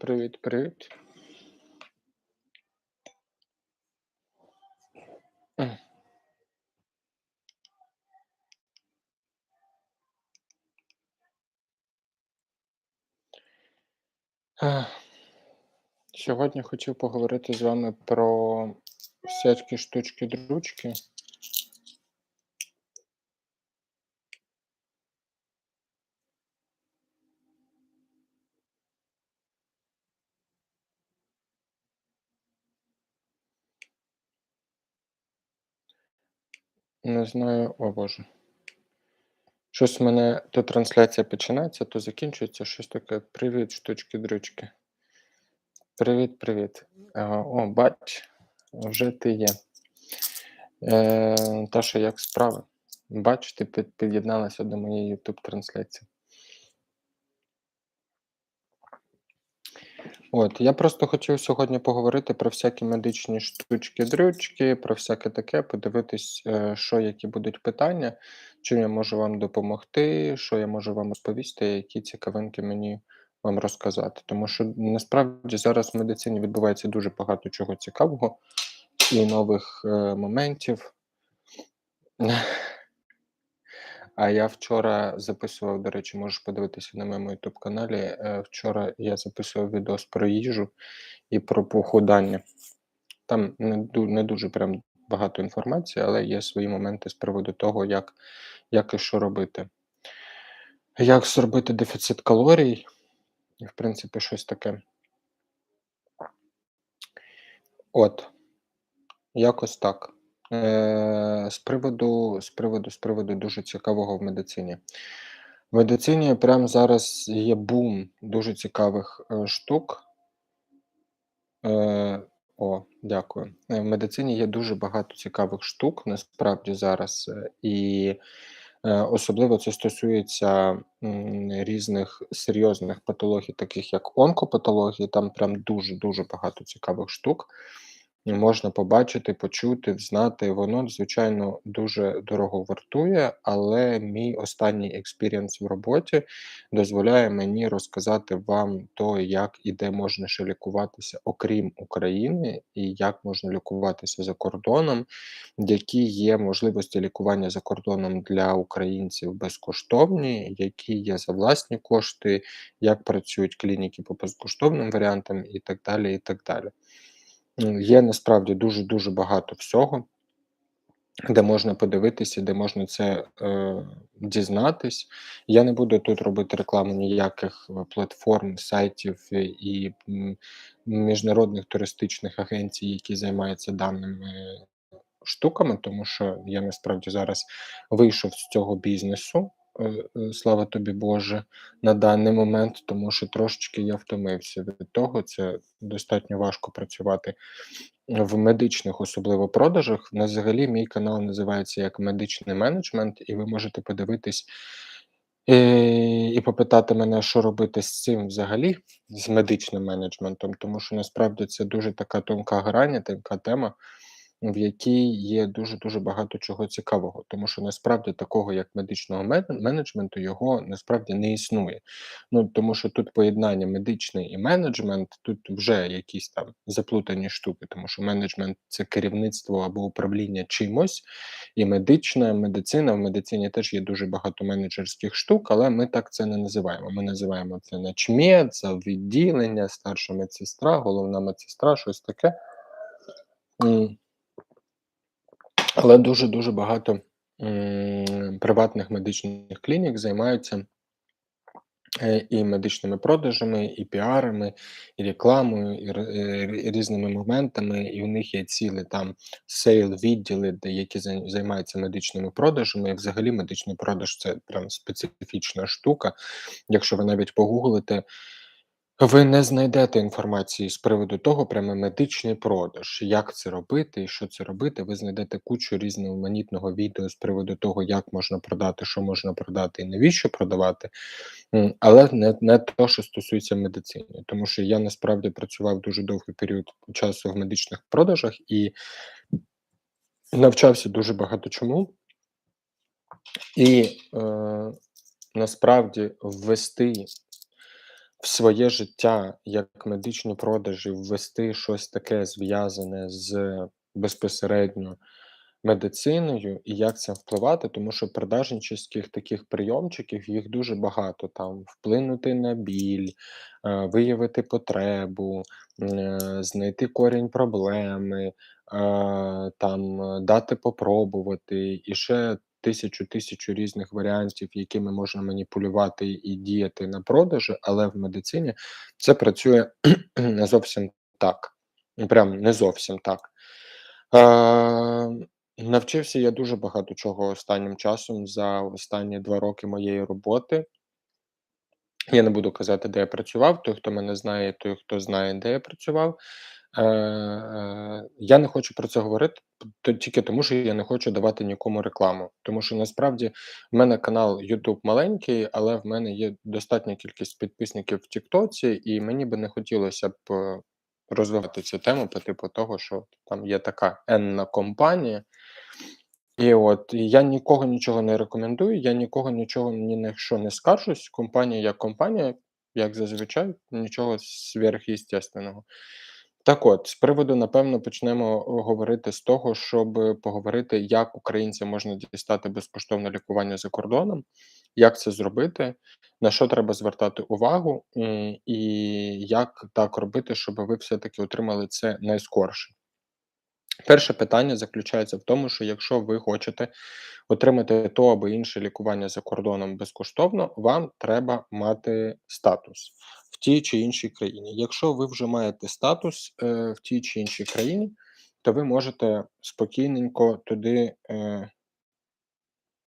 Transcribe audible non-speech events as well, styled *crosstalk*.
Привіт, привіт. Сьогодні хотів поговорити з вами про всякі штучки-дрючки. Не знаю, о Боже. Щось в мене то трансляція починається, то закінчується. Щось таке. Привіт, штучки-дрючки. Привіт, привіт. Е, О, бач, вже ти є. Е, Таша, як справи? Бач, ти під'єдналася до моєї YouTube трансляції. От, я просто хотів сьогодні поговорити про всякі медичні штучки-дрючки, про всяке таке, подивитись, е, що які будуть питання, чим я можу вам допомогти, що я можу вам розповісти, які цікавинки мені вам розказати. Тому що насправді зараз в медицині відбувається дуже багато чого цікавого і нових е, моментів. А я вчора записував, до речі, можеш подивитися на моєму YouTube каналі. Е, Вчора я записував відос про їжу і про похудання. Там не, дуже прям багато інформації, але є свої моменти з приводу того, як, як і що робити. Як зробити дефіцит калорій, і, в принципі, щось таке. От, якось так. Е, з приводу, з приводу, з приводу дуже цікавого в медицині. В медицині прямо зараз є бум дуже цікавих е, штук. Е, о, дякую. В медицині є дуже багато цікавих штук насправді зараз, і особливо це стосується різних серйозних патологій, таких як онкопатології. Там прям дуже дуже багато цікавих штук. Можна побачити, почути, взнати. Воно, звичайно, дуже дорого вартує, але мій останній експірієнс в роботі дозволяє мені розказати вам то, як і де можна ще лікуватися, окрім України, і як можна лікуватися за кордоном, які є можливості лікування за кордоном для українців безкоштовні, які є за власні кошти, як працюють клініки по безкоштовним варіантам, і так далі. і так далі. Є насправді дуже дуже багато всього, де можна подивитися, де можна це е, дізнатись. Я не буду тут робити рекламу ніяких е, платформ, сайтів і міжнародних туристичних агенцій, які займаються даними штуками, тому що я насправді зараз вийшов з цього бізнесу. Е, е, Слава тобі Боже, на даний момент, тому що трошечки я втомився від того. Це достатньо важко працювати в медичних, особливо продажах. На взагалі мій канал називається як медичний менеджмент, і ви можете подивитись е, і попитати мене, що робити з цим взагалі, з медичним менеджментом, тому що насправді це дуже така тонка грань, тонка тема, в якій є дуже дуже багато чого цікавого, тому що насправді такого як медичного менеджменту його насправді не існує. Ну тому що тут поєднання медичний і менеджмент, тут вже якісь там заплутані штуки, тому що менеджмент це керівництво або управління чимось, і медична медицина в медицині теж є дуже багато менеджерських штук, але ми так це не називаємо. Ми називаємо це начмед, відділення, старша медсестра, головна медсестра, щось таке. Але дуже дуже багато приватних медичних клінік займаються е, і медичними продажами, і піарами, і рекламою, і е, різними моментами. І у них є цілі там сейл відділи, де які займаються медичними продажами. І взагалі медичний продаж це прям специфічна штука. Якщо ви навіть погуглите, ви не знайдете інформації з приводу того, прямо медичний продаж, як це робити і що це робити. Ви знайдете кучу різноманітного відео з приводу того, як можна продати, що можна продати і навіщо продавати, але не, не те, що стосується медицини. Тому що я насправді працював дуже довгий період часу в медичних продажах і навчався дуже багато чому. І е, насправді ввести в своє життя як медичні продажі ввести щось таке зв'язане з безпосередньо медициною і як це впливати, тому що продажнических таких прийомчиків їх дуже багато. Там вплинути на біль, е, виявити потребу, е, знайти корінь проблеми, е, там дати попробувати і ще тисячу тисячу різних варіантів, якими можна маніпулювати і діяти на продажі, але в медицині це працює *clears throat* не зовсім так. Ну, Прям не зовсім так. Е, навчився я дуже багато чого останнім часом за останні 2 роки моєї роботи. Я не буду казати, де я працював. Той, хто мене знає, той, хто знає, де я працював. Е, е, я не хочу про це говорити тільки тому, що я не хочу давати нікому рекламу. Тому що насправді в мене канал YouTube маленький, але в мене є достатня кількість підписників в "Тіктоці", і мені би не хотілося б, е, розвивати цю тему по типу того, що там є така енна компанія. І от я нікого нічого не рекомендую, я нікого нічого ні на що не скаржусь. Компанія як компанія, як зазвичай, нічого сверхъестественного. Так от, з приводу, напевно, почнемо говорити з того, щоб поговорити, як українцям можна дістати безкоштовне лікування за кордоном, як це зробити, на що треба звертати увагу, і як так робити, щоб ви все-таки отримали це найскорше. Перше питання заключається в тому, що якщо ви хочете отримати то або інше лікування за кордоном безкоштовно, вам треба мати статус тій чи іншій країні. Якщо ви вже маєте статус е, в тій чи іншій країні, то ви можете спокійненько туди е,